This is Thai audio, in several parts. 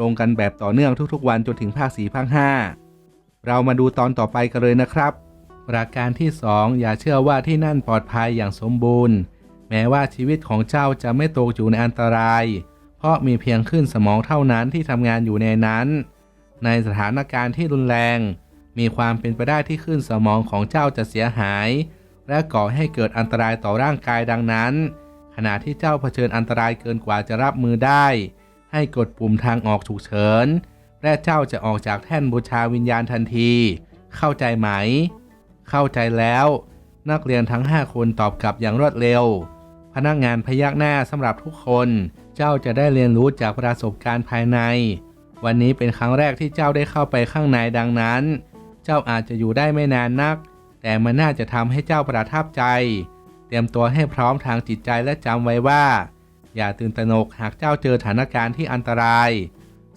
ลงกันแบบต่อเนื่องทุกๆ วันจนถึงภาค4ภาค5เรามาดูตอนต่อไปกันเลยนะครับ ประการที่ 2 อย่าเชื่อว่าที่นั่นปลอดภัยอย่างสมบูรณ์ แม้ว่าชีวิตของเจ้าจะไม่ตกอยู่ในอันตราย เพราะมีเพียงขึ้นสมองเท่านั้นที่ทำงานอยู่ในนั้น ในสถานการณ์ที่รุนแรง มีความเป็นไปได้ที่ขึ้นสมองของเจ้าจะเสียหาย และก่อให้เกิดอันตรายต่อร่างกายดังนั้น ขณะที่เจ้าเผชิญอันตรายเกินกว่าจะรับมือได้ ให้กดปุ่มทางออกฉุกเฉิน และเจ้าจะออกจากแท่นบูชาวิญญาณทันที เข้าใจไหม เข้าใจแล้ว นักเรียนทั้ง 5 คนตอบกลับอย่างรวดเร็ว พนักงานพยักหน้าสำหรับทุกคน เจ้าจะได้เรียนรู้จากประสบการณ์ภายใน วันนี้เป็นครั้งแรกที่เจ้าได้เข้าไปข้างในดังนั้น เจ้าอาจจะอยู่ได้ไม่นานนัก แต่มันน่าจะทำให้เจ้าประทับใจ เตรียมตัวให้พร้อมทางจิตใจและจำไว้ว่า อย่าตื่นตระหนกหากเจ้าเจอสถานการณ์ที่อันตราย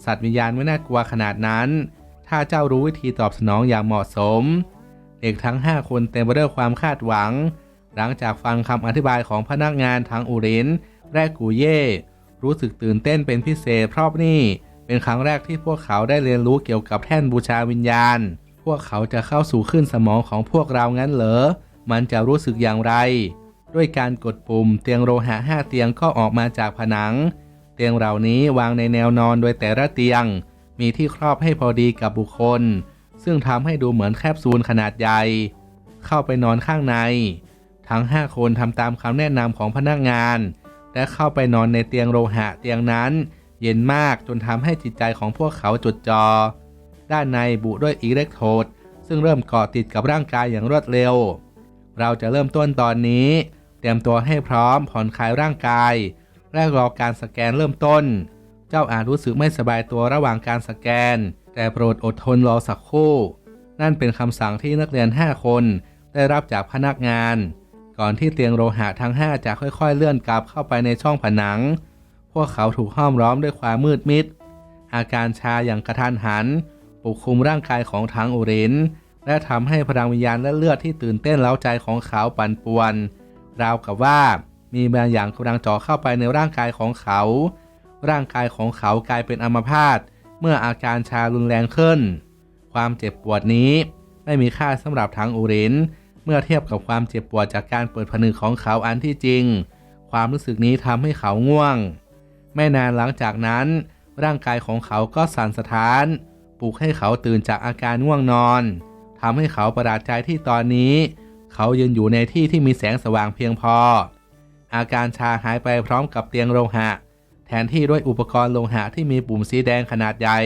สัตว์วิญญาณไม่น่ากลัวขนาดนั้น ถ้าเจ้ารู้วิธีตอบสนองอย่างเหมาะสม เด็กทั้ง 5 คนเต็มไปด้วยความคาดหวัง หลังจากฟังคำอธิบายของพนักงานทั้งอุรินและกูเย่รู้สึกตื่นเต้นเป็นพิเศษเพราะนี่เป็นครั้งแรกที่พวกเขาได้เรียนรู้เกี่ยวกับแท่นบูชาวิญญาณ พวกเขาจะเข้าสู่ขึ้นสมองของพวกเรางั้นเหรอ มันจะรู้สึกอย่างไร ด้วยการกดปุ่มเตียงโลหะห้าเตียงก็ออกมาจากผนัง เตียงเหล่านี้วางในแนวนอนโดยแต่ละเตียง มีที่ครอบให้พอดีกับบุคคล ซึ่งทำให้ดูเหมือนแคปซูลขนาดใหญ่ เข้าไปนอนข้างใน ทั้ง 5 คนทำตามคำแนะนำของพนักงาน และเข้าไปนอนในเตียงโลหะเตียงนั้น เย็นมากจนทำให้จิตใจของพวกเขาจดจอ่อด้านในบุด้วยอิเล็กโทรดซึ่งเริ่มเกาะติดกับร่างกายอย่างรวดเร็ว เราจะเริ่มต้นตอนนี้ รียมตัวให้พร้อมผ่อนคลายร่างกายและรอการสแกนเริ่มต้น เจ้าอาจรู้สึกไม่สบายตัวระหว่างการสแกน แต่โปรดอดทนรอสักครู่ นั่นเป็นคำสั่งที่นักเรียน 5 คน ได้รับจากพนักงาน ก่อนที่เตียงโลหะทั้ง 5 จะค่อยๆ เลื่อนกลับเข้าไปในช่องผนัง พวกเขาถูกห้อมล้อมด้วยความมืดมิด อาการชาอย่างกระทันหันปกคลุมร่างกายของทั้งอุรินและทำให้พลังวิญญาณและเลือดที่ตื่นเต้นเล้าใจของเขาปั่นป่วน ราวกับว่ามีบางอย่างกำลังเจ่อเข้าไปในร่างกายของเขา ร่างกายของเขากลายเป็นอัมพาตเมื่ออาการชารุนแรงขึ้น ความเจ็บปวดนี้ไม่มีค่าสำหรับทั้งอุรินเมื่อเทียบกับความเจ็บปวดจากการเปิดผนึกของเขาอันที่จริง ความรู้สึกนี้ทำให้เขาง่วง ไม่นานหลังจากนั้น ร่างกายของเขาก็สั่นสะท้าน ปลุกให้เขาตื่นจากอาการง่วงนอนทำให้เขาประหลาดใจที่ตอนนี้ เขายืนอยู่ในที่ที่มีแสงสว่างเพียงพอ อาการชาหายไปพร้อมกับเตียงโลหะ แทนที่ด้วยอุปกรณ์โลหะที่มีปุ่มสีแดงขนาดใหญ่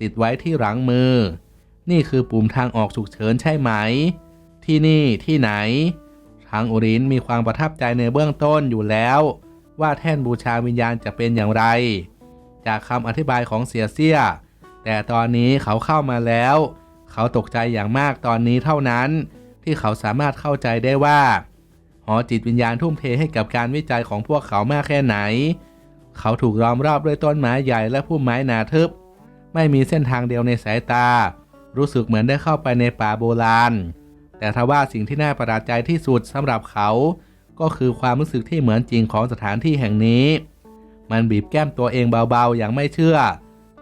ติดไว้ที่หลังมือ นี่คือปุ่มทางออกฉุกเฉินใช่ไหม ที่นี่ที่ไหน ทางอุรินมีความประทับใจในเบื้องต้นอยู่แล้ว ว่าแท่นบูชาวิญญาณจะเป็นอย่างไร จากคำอธิบายของเสียเสียแต่ตอนนี้เขาเข้ามาแล้ว เขาตกใจอย่างมากตอนนี้เท่านั้น ที่เขาสามารถเข้าใจได้ว่าหอจิตวิญญาณทุ่มเทให้กับการวิจัยของพวกเขามากแค่ไหน เขาถูกล้อมรอบด้วยต้นไม้ใหญ่และพุ่มไม้หนาทึบ ไม่มีเส้นทางเดียวในสายตา รู้สึกเหมือนได้เข้าไปในป่าโบราณ แต่ทว่าสิ่งที่น่าประหลาดใจที่สุดสำหรับเขา ก็คือความรู้สึกที่เหมือนจริงของสถานที่แห่งนี้ มันบีบแก้มตัวเองเบาๆ อย่างไม่เชื่อ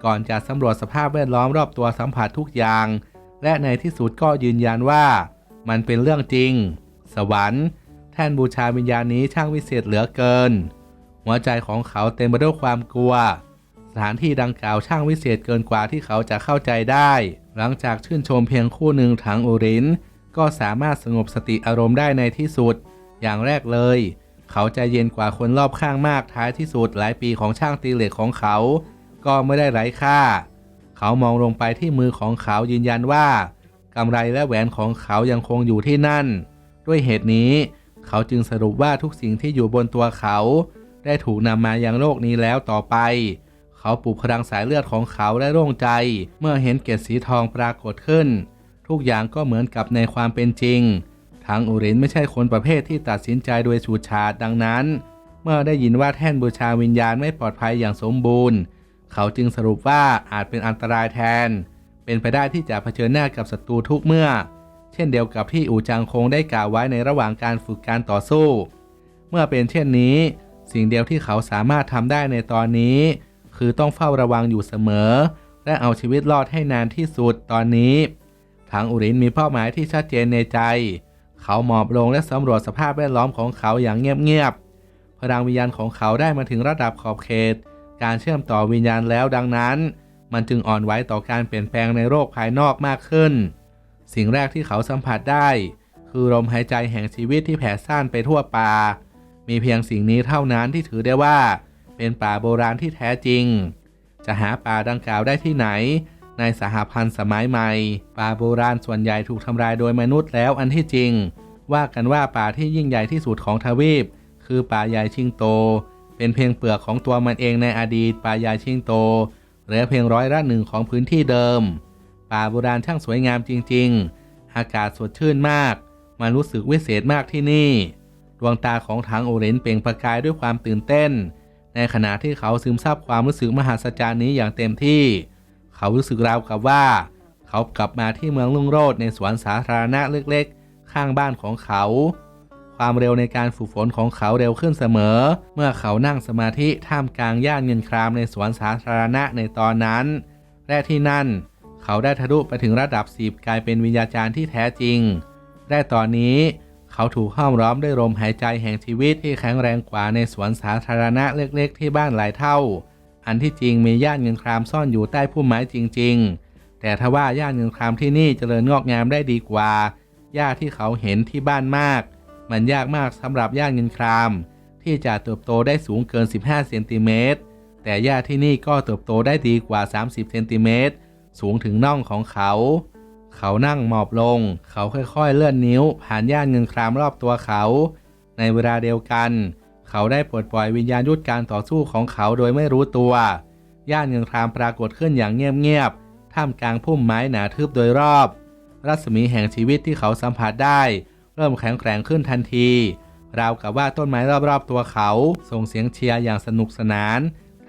ก่อนจะสำรวจสภาพแวดล้อมรอบตัวสัมผัสทุกอย่าง และในที่สุดก็ยืนยันว่า มันเป็นเรื่องจริง สวรรค์ แท่นบูชาวิญญาณนี้ช่างวิเศษเหลือเกิน หัวใจของเขาเต็มไปด้วยความกลัว สถานที่ดังกล่าวช่างวิเศษเกินกว่าที่เขาจะเข้าใจได้ หลังจากชื่นชมเพียงคู่หนึ่งถังอุรินก็สามารถสงบสติอารมณ์ได้ในที่สุด อย่างแรกเลย เขาใจเย็นกว่าคนรอบข้างมากท้ายที่สุดหลายปีของช่างตีเหล็กของเขา ก็ไม่ได้ไร้ค่า เขามองลงไปที่มือของเขายืนยันว่า กำไรและแหวนของเขายังคงอยู่ที่นั่น ด้วยเหตุนี้ เขาจึงสรุปว่าทุกสิ่งที่อยู่บนตัวเขา ได้ถูกนำมายังโลกนี้แล้วต่อไป เขาปลุกพลังสายเลือดของเขาและโล่งใจ เมื่อเห็นเกล็ดสีทองปรากฏขึ้น ทุกอย่างก็เหมือนกับในความเป็นจริง ทางอุรินไม่ใช่คนประเภทที่ตัดสินใจโดยฉูดฉาดดังนั้น เมื่อได้ยินว่าแท่นบูชาวิญญาณไม่ปลอดภัยอย่างสมบูรณ์ เขาจึงสรุปว่าอาจเป็นอันตรายแทน เป็นไปได้ที่จะเผชิญหน้ากับศัตรูทุกเมื่อ เช่นเดียวกับที่อูจางคงได้กล่าวไว้ในระหว่างการฝึกการต่อสู้ เมื่อเป็นเช่นนี้ สิ่งเดียวที่เขาสามารถทำได้ในตอนนี้ คือต้องเฝ้าระวังอยู่เสมอ และเอาชีวิตรอดให้นานที่สุดตอนนี้ทางอุรินมีเป้าหมายที่ชัดเจนในใจ เขาหมอบลงและสำรวจสภาพแวดล้อมของเขาอย่างเงียบๆพลังวิญญาณของเขาได้มาถึงระดับขอบเขต การเชื่อมต่อวิญญาณแล้วดังนั้น มันจึงอ่อนไหวต่อการเปลี่ยนแปลงในโลกภายนอกมากขึ้น สิ่งแรกที่เขาสัมผัสได้ คือลมหายใจแห่งชีวิตที่แผ่ซ่านไปทั่วป่า มีเพียงสิ่งนี้เท่านั้นที่ถือได้ว่า เป็นป่าโบราณที่แท้จริง จะหาป่าดังกล่าวได้ที่ไหน ในสหพันธ์สมัยใหม่ ป่าโบราณส่วนใหญ่ถูกทำลายโดยมนุษย์แล้วอันที่จริง ว่ากันว่าป่าที่ยิ่งใหญ่ที่สุดของทวีป คือป่าใหญ่ชิงโต เป็นเพียงเปลือกของตัวมันเองในอดีตป่าใหญ่ชิงโต เหลือเพียงร้อยละหนึ่งของพื้นที่เดิม ป่าโบราณช่างสวยงามจริง ๆ อากาศสดชื่นมากมันรู้สึกวิเศษมากที่นี่ ดวงตาของทางโอเรนเปล่งประกายด้วยความตื่นเต้น ในขณะที่เขาซึมซับความรู้สึกมหัศจรรย์นี้อย่างเต็มที่ เขารู้สึกราวกับว่า เขากลับมาที่เมืองลุ่งโรดในสวนสาธารณะเล็กๆ ข้างบ้านของเขา ความเร็วในการฝึกฝนของเขาเร็วขึ้นเสมอ เมื่อเขานั่งสมาธิท่ามกลางย่านเงินครามในสวนสาธารณะในตอนนั้น และที่นั่น เขาได้ทะลุไปถึงระดับสิบกลายเป็นวิญญาจารย์ที่แท้จริงได้ตอนนี้เขาถูกห้อมล้อมด้วยลมหายใจแห่งชีวิตที่แข็งแรงกว่าในสวนสาธารณะเล็กๆ ที่บ้านหลายเท่า อันที่จริงมีย่านเงินครามซ่อนอยู่ใต้พุ่มไม้จริง ๆ แต่ทว่าย่านเงินครามที่นี่เจริญงอกงามได้ดีกว่า หญ้าที่เขาเห็นที่บ้านมาก มันยากมากสำหรับย่าเงินคราม ที่จะเติบโตได้สูงเกิน 15 เซนติเมตร แต่หญ้าที่นี่ก็เติบโตได้ดีกว่า 30 เซนติเมตร สูงถึงน่องของเขา เขานั่งหมอบลง เขาค่อยๆเลื่อนนิ้ว ผ่านย่าเงินครามรอบตัวเขา ในเวลาเดียวกัน เขาได้ปลดปล่อยวิญญาณยุทธการต่อสู้ของเขาโดยไม่รู้ตัวย่านเงินครามปรากฏขึ้นอย่างเงียบๆท่ามกลางพุ่มไม้หนาทึบโดยรอบ รัศมีแห่งชีวิตที่เขาสัมผัสได้ เริ่มแข็งแกร่งขึ้นทันที ราวกับว่าต้นไม้รอบๆตัวเขา ส่งเสียงเชียร์อย่างสนุกสนาน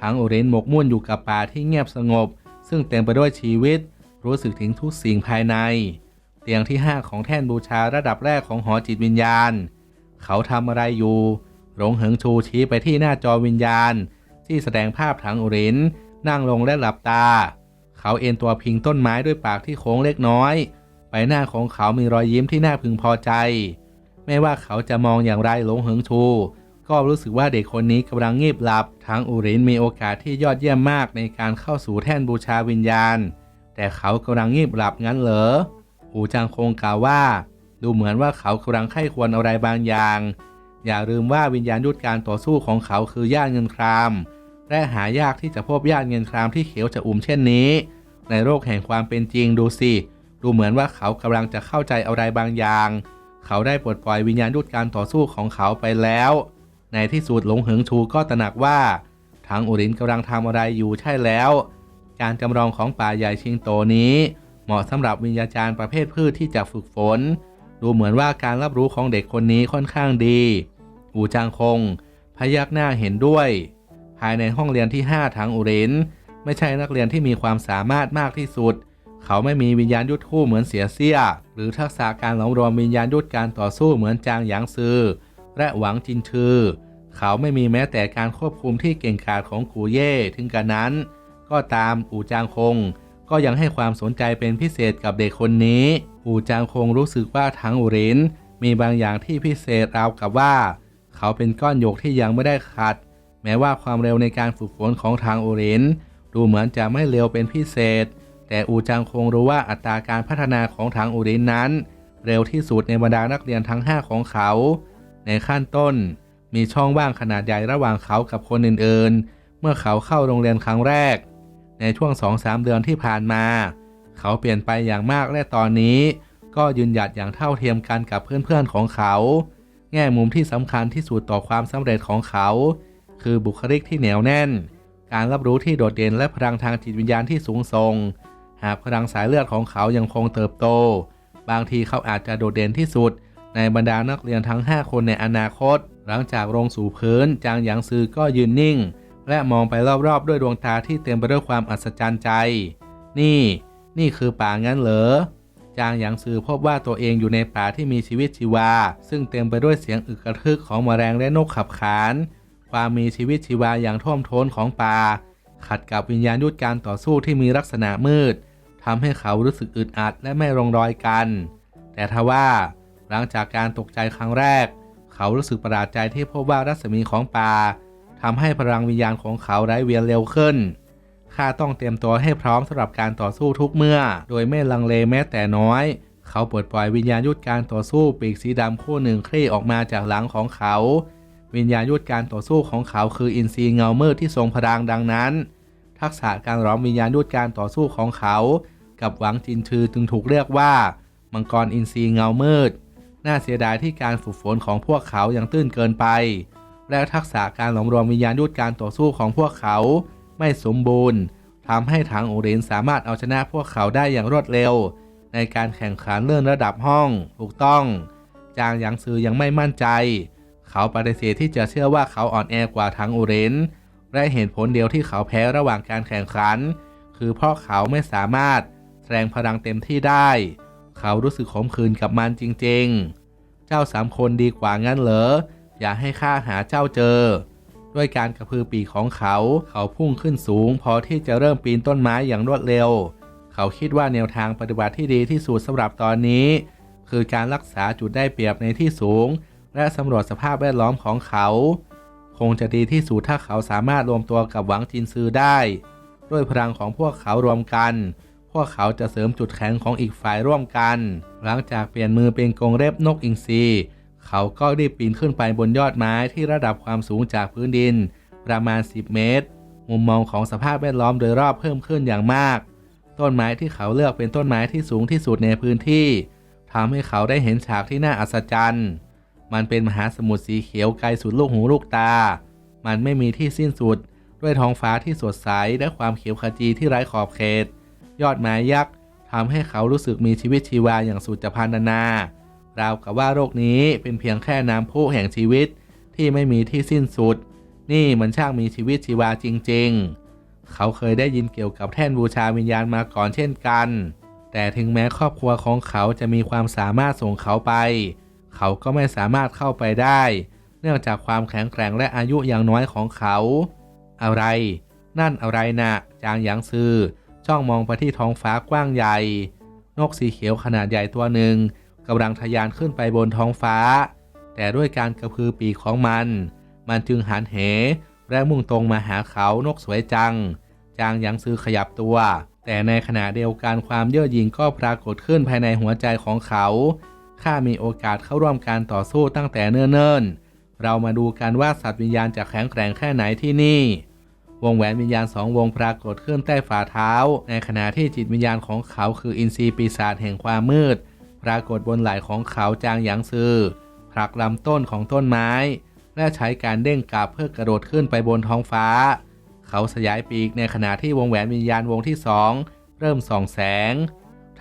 ทั้งโอเรนหมกมุ่นอยู่กับป่าที่เงียบสงบ ซึ่งเต็มไปด้วยชีวิต รู้สึกถึงทุกสิ่งภายใน เตียงที่ 5 ของแท่นบูชาระดับแรกของหอจิตวิญญาณ เขาทำอะไรอยู่หลงเหิงชูชี้ไปที่หน้าจอวิญญาณ ที่แสดงภาพถังอุรินนั่งลงและหลับตา เขาเอ็นตัวพิงต้นไม้ด้วยปากที่โค้งเล็กน้อย ใบหน้าของเขามีรอยยิ้มที่น่าพึงพอใจ ไม่ว่าเขาจะมองอย่างไรหลงเหิงชู ก็รู้สึกว่าเด็กคนนี้กำลังงีบหลับ ทั้งอุรินมีโอกาสที่ยอดเยี่ยมมากในการเข้าสู่แท่นบูชาวิญญาณ แต่เขากำลังงีบหลับงั้นเหรอหูจางคงกล่าวว่า ดูเหมือนว่าเขากำลังไข้ควรอะไรบางอย่าง อย่าลืมว่าวิญญาณยุทธการต่อสู้ของเขาคือย่านเงินครามและหายากที่จะพบย่านเงินครามที่เขียวจะอุ่มเช่นนี้ ในโลกแห่งความเป็นจริงดูสิ ดูเหมือนว่าเขากำลังจะเข้าใจอะไรบางอย่าง เขาได้ปลดปล่อยวิญญาณยุทธการต่อสู้ของเขาไปแล้ว ในที่สุดหลงเหิงชูก็ตระหนักว่าทางอุรินกำลังทำอะไรอยู่ใช่แล้ว การจำลองของป่าใหญ่ชิงโตนี้ เหมาะสำหรับวิญญาจารย์ประเภทพืชที่จะฝึกฝน ดูเหมือนว่าการรับรู้ของเด็กคนนี้ค่อนข้างดีอูจางคง พยักหน้าเห็นด้วย ภายในห้องเรียนที่ 5 ทางอุรินไม่ใช่นักเรียนที่มีความสามารถมากที่สุด เขาไม่มีวิญญาณยุทธคู่เหมือนเสียเซี่ย หรือทักษะการหลอมรวมวิญญาณยุทธการต่อสู้เหมือนจางหยางซือ และหวังจินชือ เขาไม่มีแม้แต่การควบคุมที่เก่งกาจของกูเย่ถึงกันนั้น ก็ตามอู่จางคง ก็ยังให้ความสนใจเป็นพิเศษกับเด็กคนนี้ อู่จางคงรู้สึกว่าทั้งอุรินมีบางอย่างที่พิเศษราวกับว่า เขาเป็นก้อนหยกที่ยังไม่ได้ขัด แม้ว่าความเร็วในการฝึกฝนของทางอุรินดูเหมือนจะไม่เร็วเป็นพิเศษ แต่อูจางคงรู้ว่าอัตราการพัฒนาของทางอุรินนั้น เร็วที่สุดในบรรดานักเรียนทั้ง 5 ของเขา ในขั้นต้น มีช่องว่างขนาดใหญ่ระหว่างเขากับคนอื่นๆ เมื่อเขาเข้าโรงเรียนครั้งแรก ในช่วง 2-3 เดือนที่ผ่านมา เขาเปลี่ยนไปอย่างมากและตอนนี้ ก็ยืนหยัดอย่างเท่าเทียมกันกับเพื่อนๆของเขา แง่มุมที่สำคัญที่สุดต่อความสำเร็จของเขา คือบุคลิกที่เหนียวแน่น การรับรู้ที่โดดเด่นและพลังทางจิตวิญญาณที่สูงส่ง หากพลังสายเลือดของเขายังคงเติบโต บางทีเขาอาจจะโดดเด่นที่สุด ในบรรดานักเรียนทั้ง 5 คนในอนาคต หลังจากลงสู่พื้น จางหยางซือก็ยืนนิ่ง และมองไปรอบๆ ด้วยดวงตาที่เต็มไปด้วยความอัศจรรย์ใจ นี่ นี่คือป่างั้นเหรอจางหยางซือพบว่าตัวเองอยู่ในป่าที่มีชีวิตชีวา ซึ่งเต็มไปด้วยเสียงอึกกระทึกของแมลงและนกขับขาน ความมีชีวิตชีวาอย่างท่วมท้นของป่า ขัดกับวิญญาณยุทธการต่อสู้ที่มีลักษณะมืดทำให้เขารู้สึกอึดอัดและไม่ลงรอยกัน แต่ทว่าหลังจากการตกใจครั้งแรก เขารู้สึกประหลาดใจที่พบว่ารัศมีของป่าทำให้พลังวิญญาณของเขาไร้เวียนเร็วขึ้น ข้าต้องเตรียมตัวให้พร้อมสำหรับการต่อสู้ทุกเมื่อ โดยไม่ลังเลแม้แต่น้อย เขาปลดปล่อยวิญญาณยุทธการต่อสู้ปีกสีดำคู่หนึ่งคลี่ออกมาจากหลังของเขา วิญญาณยุทธการต่อสู้ของเขาคืออินทรีย์เงามืดที่ทรงพลังดังนั้น ทักษะการร้อมวิญญาณยุทธการต่อสู้ของเขา กับหวังจินชือจึงถูกเรียกว่า มังกรอินทรีย์เงามืด น่าเสียดายที่การฝึกฝนของพวกเขายังตื้นเกินไป และทักษะการหลอมรวมวิญญาณยุทธการต่อสู้ของพวกเขา ไม่สมบูรณ์ทำให้ทางโอเรนสามารถเอาชนะพวกเขาได้อย่างรวดเร็ว ในการแข่งขันเลื่อนระดับห้องถูกต้อง จางหยางซือยังไม่มั่นใจ เขาปฏิเสธที่จะเชื่อว่าเขาอ่อนแอกว่าทางโอเรนและเหตุผลเดียวที่เขาแพ้ระหว่างการแข่งขัน คือเพราะเขาไม่สามารถแสดงพลังเต็มที่ได้ เขารู้สึกขมขื่นกับมันจริงๆ เจ้าสามคนดีกว่างั้นเหรอ อย่าให้ข้าหาเจ้าเจอ ด้วยการกระพือปีกของเขา เขาพุ่งขึ้นสูง พอที่จะเริ่มปีนต้นไม้อย่างรวดเร็ว เขาคิดว่าแนวทางปฏิบัติที่ดีที่สุดสำหรับตอนนี้ คือการรักษาจุดได้เปรียบในที่สูง และสำรวจสภาพแวดล้อมของเขา คงจะดีที่สุดถ้าเขาสามารถรวมตัวกับหวังจินซือได้ ด้วยพลังของพวกเขารวมกัน พวกเขาจะเสริมจุดแข็งของอีกฝ่ายร่วมกัน หลังจากเปลี่ยนมือเป็นกรงเล็บนกอินทรีเขาก็รีบปีนขึ้นไปบนยอดไม้ที่ระดับความสูงจากพื้นดิน ประมาณ 10 เมตร มุมมองของสภาพแวดล้อมโดยรอบเพิ่มขึ้นอย่างมาก ต้นไม้ที่เขาเลือกเป็นต้นไม้ที่สูงที่สุดในพื้นที่ทำให้เขาได้เห็นฉากที่น่าอัศจรรย์ มันเป็นมหาสมุทรสีเขียวไกลสุดลูกหูลูกตา มันไม่มีที่สิ้นสุด ด้วยท้องฟ้าที่สดใสและความเขียวขจีที่ไร้ขอบเขต ยอดไม้ยักษ์ทำให้เขารู้สึกมีชีวิตชีวาอย่างสุดจะพันนาราวกับว่าโรคนี้เป็นเพียงแค่น้ำพุแห่งชีวิตที่ไม่มีที่สิ้นสุด นี่มันช่างมีชีวิตชีวาจริง ๆ เขาเคยได้ยินเกี่ยวกับแท่นบูชาวิญญาณมาก่อนเช่นกัน แต่ถึงแม้ครอบครัวของเขาจะมีความสามารถส่งเขาไป เขาก็ไม่สามารถเข้าไปได้ เนื่องจากความแข็งแกร่งและอายุอย่างน้อยของเขา อะไร นั่นอะไรนะ จางหยางซือจ้องมองไปที่ท้องฟ้ากว้างใหญ่ นกสีเขียวขนาดใหญ่ตัวหนึ่งกำลังทะยานขึ้นไปบนท้องฟ้า แต่ด้วยการกระพือปีกของมัน มันจึงหันเห และมุ่งตรงมาหาเขานกสวยจัง จางหยางซือขยับตัว แต่ในขณะเดียวกันความเย่อหยิ่งก็ปรากฏขึ้นภายในหัวใจของเขา ข้ามีโอกาสเข้าร่วมการต่อสู้ตั้งแต่เนิ่นๆ เรามาดูกันว่าสัตว์วิญญาณจะแข็งแกร่งแค่ไหนที่นี่ วงแหวนวิญญาณสองวงปรากฏขึ้นใต้ฝ่าเท้า ในขณะที่จิตวิญญาณของเขาคืออินทรีย์ปีศาจแห่งความมืด ปรากฏบนไหล่ของเขาจางหยางซือผลักลำต้นของต้นไม้ และใช้การเด้งกลับเพื่อกระโดดขึ้นไปบนท้องฟ้า เขาสยายปีกในขณะที่วงแหวนวิญญาณวงที่สองเริ่มส่องแสง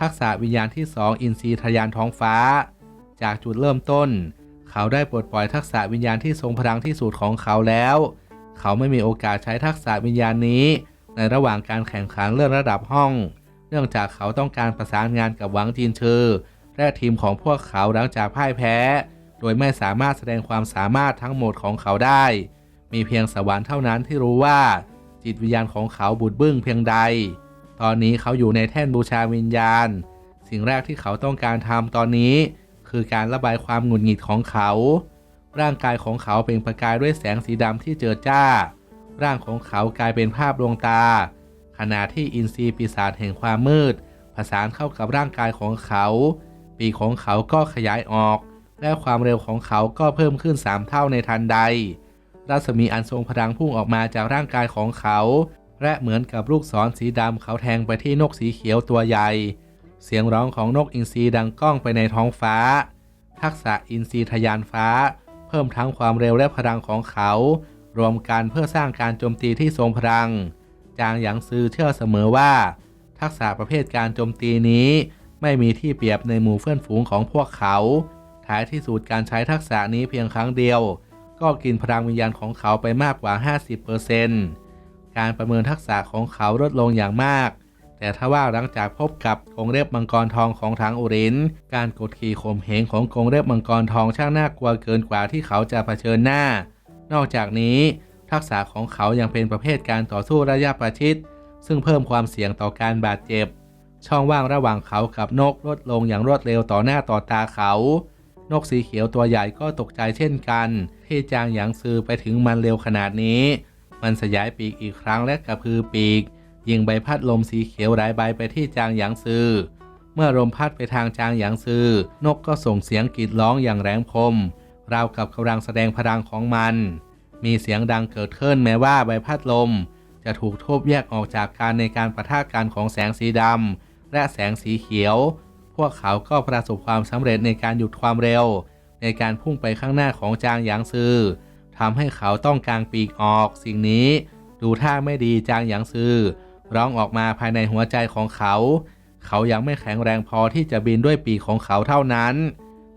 ทักษะวิญญาณที่สองอินทรีย์ทะยานท้องฟ้า จากจุดเริ่มต้น เขาได้ปลดปล่อยทักษะวิญญาณที่ทรงพลังที่สุดของเขาแล้ว เขาไม่มีโอกาสใช้ทักษะวิญญาณนี้ ในระหว่างการแข่งขันเลื่อนระดับห้อง เนื่องจากเขาต้องการประสานงานกับหวังจีนเชอร์และทีมของพวกเขาหลังจากพ่ายแพ้ โดยไม่สามารถแสดงความสามารถทั้งหมดของเขาได้ มีเพียงสวรรค์เท่านั้นที่รู้ว่า จิตวิญญาณของเขาบุดบึ้งเพียงใด ตอนนี้เขาอยู่ในแท่นบูชาวิญญาณ สิ่งแรกที่เขาต้องการทำตอนนี้ คือการระบายความหงุดหงิดของเขา ร่างกายของเขาเป็นประกายด้วยแสงสีดำที่เจิดจ้า ร่างของเขากลายเป็นภาพดวงตา ขณะที่อินทรีย์ปีศาจแห่งความมืด ผสานเข้ากับร่างกายของเขา ปีกของเขาก็ขยายออก และความเร็วของเขาก็เพิ่มขึ้น 3 เท่าในทันใดรัศมีอันทรงพลังพุ่งออกมาจากร่างกายของเขา และเหมือนกับลูกศรสีดำเขาแทงไปที่นกสีเขียวตัวใหญ่ เสียงร้องของนกอินทรีดังก้องไปในท้องฟ้า ทักษะอินทรีทะยานฟ้า เพิ่มทั้งความเร็วและพลังของเขา รวมกันเพื่อสร้างการโจมตีที่ทรงพลัง จางหยางซือเชื่อเสมอว่า ทักษะประเภทการโจมตีนี้ไม่มีที่เปรียบในหมู่เพื่อนฝูงของพวกเขา ท้ายที่สุดการใช้ทักษะนี้เพียงครั้งเดียว ก็กินพลังวิญญาณของเขาไปมากกว่า 50% การประเมินทักษะของเขาลดลงอย่างมาก แต่ถ้าว่าหลังจากพบกับกรงเล็บมังกรทองของทางอุรินการกดขี่ข่มเหงของกรงเล็บมังกรทองช่างน่ากลัวเกินกว่าที่เขาจะเผชิญหน้า นอกจากนี้ทักษะของเขายังเป็นประเภทการต่อสู้ระยะประชิด ซึ่งเพิ่มความเสี่ยงต่อการบาดเจ็บ ช่องว่างระหว่างเขากับนกลดลงอย่างรวดเร็วต่อหน้าต่อตาเขา นกสีเขียวตัวใหญ่ก็ตกใจเช่นกัน ที่จางหยางซือไปถึงมันเร็วขนาดนี้ มันสยายปีกอีกครั้งและกระพือปีก ยิงใบพัดลมสีเขียวหลายใบไปที่จางหยางซือ เมื่อลมพัดไปทางจางหยางซือ นกก็ส่งเสียงกรีดร้องอย่างแรงคม ราวกับกำลังแสดงพลังของมัน มีเสียงดังเกิดขึ้นแม้ว่าใบพัดลม จะถูกทุบแยกออกจากการในการประทะกันของแสงสีดำและแสงสีเขียว พวกเขาก็ประสบความสำเร็จในการหยุดความเร็ว ในการพุ่งไปข้างหน้าของจางหยางซือ ทำให้เขาต้องกางปีกออก สิ่งนี้ดูท่าไม่ดีจางหยางซือร้องออกมาภายในหัวใจของเขา เขายังไม่แข็งแรงพอที่จะบินด้วยปีกของเขาเท่านั้น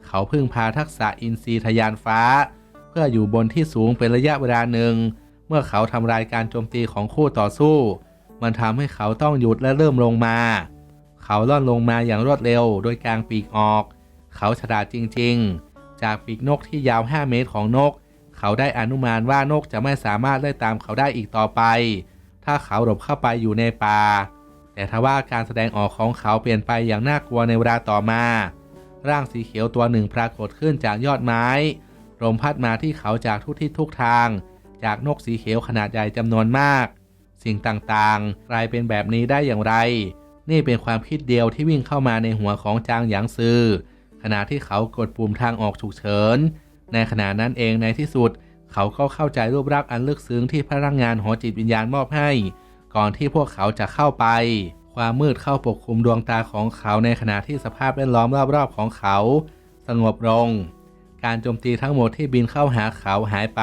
เขาพึ่งพาทักษะอินทรีทะยานฟ้า เพื่ออยู่บนที่สูงเป็นระยะเวลาหนึ่ง เมื่อเขาทำลายการโจมตีของคู่ต่อสู้ มันทำให้เขาต้องหยุดและเริ่มลงมา เขาล่อนลงมาอย่างรวดเร็ว โดยกางปีกออก เขาฉลาดจริง ๆ จากปีกนกที่ยาว 5 เมตรของนก เขาได้อนุมานว่านกจะไม่สามารถไล่ตามเขาได้อีกต่อไป ถ้าเขาหลบเข้าไปอยู่ในป่า แต่ทว่าการแสดงออกของเขาเปลี่ยนไปอย่างน่ากลัวในเวลาต่อมา ร่างสีเขียวตัวหนึ่งปรากฏขึ้นจากยอดไม้ลมพัดมาที่เขาจากทุกทิศทุกทาง จากนกสีเขียวขนาดใหญ่จำนวนมาก สิ่งต่างๆกลายเป็นแบบนี้ได้อย่างไร นี่เป็นความคิดเดียวที่วิ่งเข้ามาในหัวของจางหยางซือขณะที่เขากดปุ่มทางออกฉุกเฉิน ในขณะนั้นเองในที่สุด เขาก็เข้าใจรูปรักษ์อันลึกซึ้งที่พลังงานหอจิตวิญญาณมอบให้ ก่อนที่พวกเขาจะเข้าไป ความมืดเข้าปกคลุมดวงตาของเขาในขณะที่สภาพแวดล้อมรอบๆของเขา สงบลง การโจมตีทั้งหมดที่บินเข้าหาเขาหายไป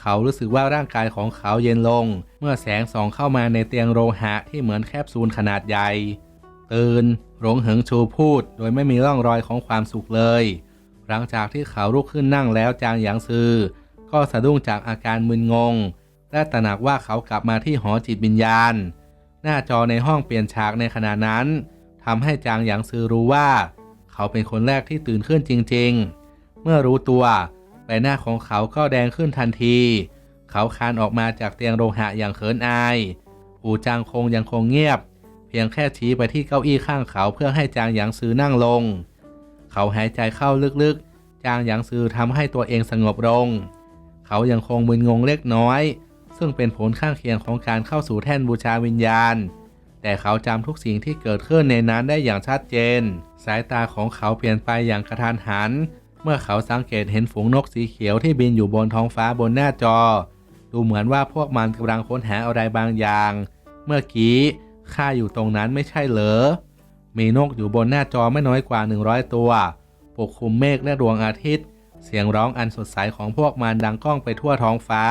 เขารู้สึกว่าร่างกายของเขาเย็นลง เมื่อแสงส่องเข้ามาในเตียงโลหะที่เหมือนแคปซูลขนาดใหญ่ตื่นหลงเหิงชูพูด โดยไม่มีร่องรอยของความสุขเลย หลังจากที่เขาลุกขึ้นนั่งแล้วจางหยางซือ ก็สะดุ้งจากอาการมึนงง และตระหนักว่าเขากลับมาที่หอจิตวิญญาณ หน้าจอในห้องเปลี่ยนฉากในขณะนั้นทำให้จางหยางซือรู้ว่า เขาเป็นคนแรกที่ตื่นขึ้นจริง ๆ เมื่อรู้ตัวใบหน้าของเขาก็แดงขึ้นทันที เขาคานออกมาจากเตียงโลหะอย่างเขินอายอูจางคงยังคงเงียบ เพียงแค่ชี้ไปที่เก้าอี้ข้างเขาเพื่อให้จางหยางซือนั่งลง เขาหายใจเข้าลึกๆ จางหยางซือทำให้ตัวเองสงบลง เขายังคงมึนงงเล็กน้อย ซึ่งเป็นผลข้างเคียงของการเข้าสู่แท่นบูชาวิญญาณ แต่เขาจำทุกสิ่งที่เกิดขึ้นในนั้นได้อย่างชัดเจน สายตาของเขาเปลี่ยนไปอย่างกระทันหัน เมื่อเขาสังเกตเห็นฝูงนกสีเขียวที่บินอยู่บนท้องฟ้าบนหน้าจอ ดูเหมือนว่าพวกมันกำลังค้นหาอะไรบางอย่าง เมื่อกี้ข้าอยู่ตรงนั้นไม่ใช่เหรอ มีนกอยู่บนหน้าจอไม่น้อยกว่า 100 ตัว ปกคลุมเมฆและดวงอาทิตย์ เสียงร้องอันสดใสของพวกมันดังก้องไปทั่วท้องฟ้า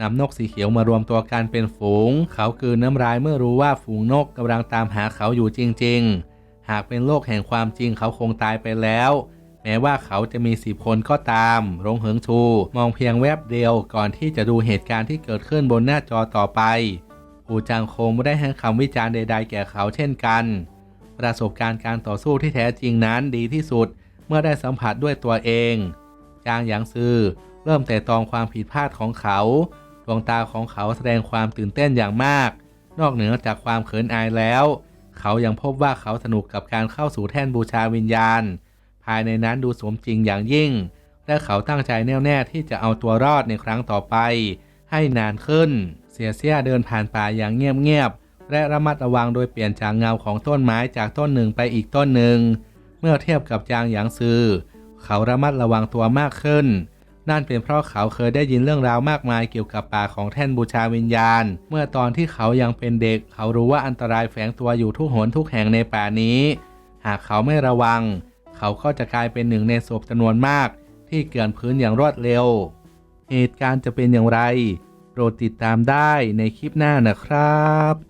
นำนกสีเขียวมารวมตัวกันเป็นฝูง เขาคืนน้ำลายเมื่อรู้ว่าฝูงนกกำลังตามหาเขาอยู่จริง ๆ หากเป็นโลกแห่งความจริงเขาคงตายไปแล้ว แม้ว่าเขาจะมีสิบคนก็ตาม รงเหิงชู มองเพียงแวบเดียวก่อนที่จะดูเหตุการณ์ที่เกิดขึ้นบนหน้าจอต่อไปอูจางคงไม่ได้ให้คำวิจารณ์ใด ๆ แก่เขาเช่นกัน ประสบการณ์การต่อสู้ที่แท้จริงนั้นดีที่สุดเมื่อได้สัมผัสด้วยตัวเองจางหยางซือเริ่มแต่ตองความผิดพลาดของเขา ดวงตาของเขาแสดงความตื่นเต้นอย่างมาก นอกเหนือจากความเขินอายแล้ว เขายังพบว่าเขาสนุกกับการเข้าสู่แท่นบูชาวิญญาณ ภายในนั้นดูสมจริงอย่างยิ่ง และเขาตั้งใจแน่วแน่ที่จะเอาตัวรอดในครั้งต่อไป ให้นานขึ้น เสียเสียเดินผ่านป่าอย่างเงียบๆ และระมัดระวังโดยเปลี่ยนจากเงาของต้นไม้จากต้นหนึ่งไปอีกต้นหนึ่ง เมื่อเทียบกับจางหยางซือ เขาระมัดระวังตัวมากขึ้น นั่นเป็นเพราะเขาเคยได้ยินเรื่องราวมากมายเกี่ยวกับป่าของแท่นบูชาวิญญาณ เมื่อตอนที่เขายังเป็นเด็ก เขารู้ว่าอันตรายแฝงตัวอยู่ทุกหนทุกแห่งในป่านี้ หากเขาไม่ระวัง เขาก็จะกลายเป็นหนึ่งในศพจำนวนมาก ที่เกลื่อนพื้นอย่างรวดเร็ว เหตุการณ์จะเป็นอย่างไรโปรดติดตามได้ในคลิปหน้านะครับ